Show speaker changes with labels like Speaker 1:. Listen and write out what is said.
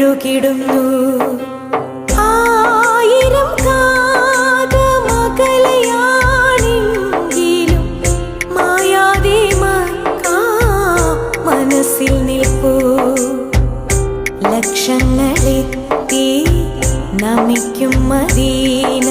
Speaker 1: ഒഴുകിടുന്നു. ആയിരം കാതമകലയാണെങ്കിലും ലക്ഷങ്ങളെത്തി നമിക്കും മദീന.